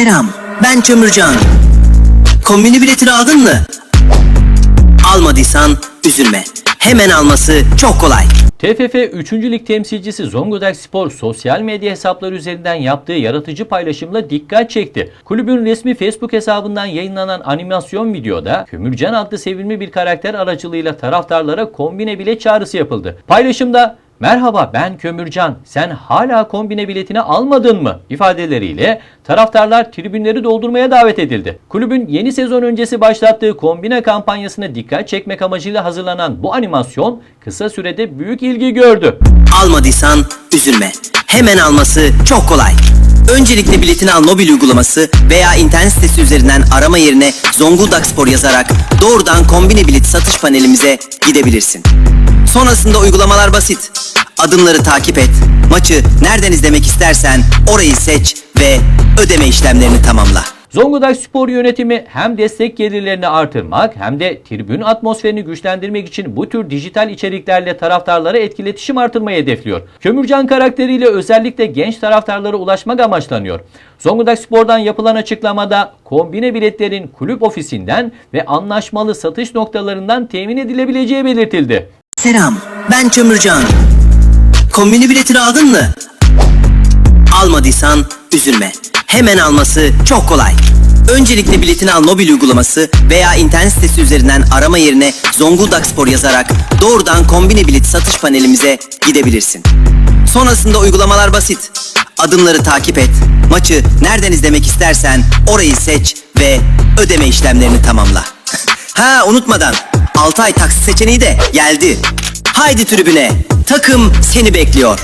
Selam, ben Kömürcan. Kombini biletini aldın mı? Almadıysan üzülme. Hemen alması çok kolay. TFF 3. Lig temsilcisi Zonguldak Spor sosyal medya hesapları üzerinden yaptığı yaratıcı paylaşımla dikkat çekti. Kulübün resmi Facebook hesabından yayınlanan animasyon videoda Kömürcan adlı sevimli bir karakter aracılığıyla taraftarlara kombine bilet çağrısı yapıldı. Paylaşımda Merhaba ben Kömürcan. Sen hala kombine biletini almadın mı? ifadeleriyle taraftarlar tribünleri doldurmaya davet edildi. Kulübün yeni sezon öncesi başlattığı kombine kampanyasına dikkat çekmek amacıyla hazırlanan bu animasyon kısa sürede büyük ilgi gördü. Almadıysan üzülme. Hemen alması çok kolay. Öncelikle biletini al mobil uygulaması veya internet sitesi üzerinden arama yerine Zonguldak Spor yazarak doğrudan kombine bilet satış panelimize gidebilirsin. Sonrasında uygulamalar basit. Adımları takip et. Maçı nereden izlemek istersen orayı seç ve ödeme işlemlerini tamamla. Zonguldak Spor Yönetimi hem destek gelirlerini artırmak hem de tribün atmosferini güçlendirmek için bu tür dijital içeriklerle taraftarlara etkiletişim artırmayı hedefliyor. Kömürcan karakteriyle özellikle genç taraftarlara ulaşmak amaçlanıyor. Zonguldak Spor'dan yapılan açıklamada kombine biletlerin kulüp ofisinden ve anlaşmalı satış noktalarından temin edilebileceği belirtildi. Selam, ben Kömürcan. Kombini biletini aldın mı? Almadıysan üzülme. Hemen alması çok kolay. Öncelikle biletini al mobil uygulaması veya internet sitesi üzerinden arama yerine Zonguldak Spor yazarak doğrudan kombine bilet satış panelimize gidebilirsin. Sonrasında uygulamalar basit. Adımları takip et. Maçı nereden izlemek istersen orayı seç ve ödeme işlemlerini tamamla. ha unutmadan 6 ay taksit seçeneği de geldi. Haydi tribüne. Takım seni bekliyor.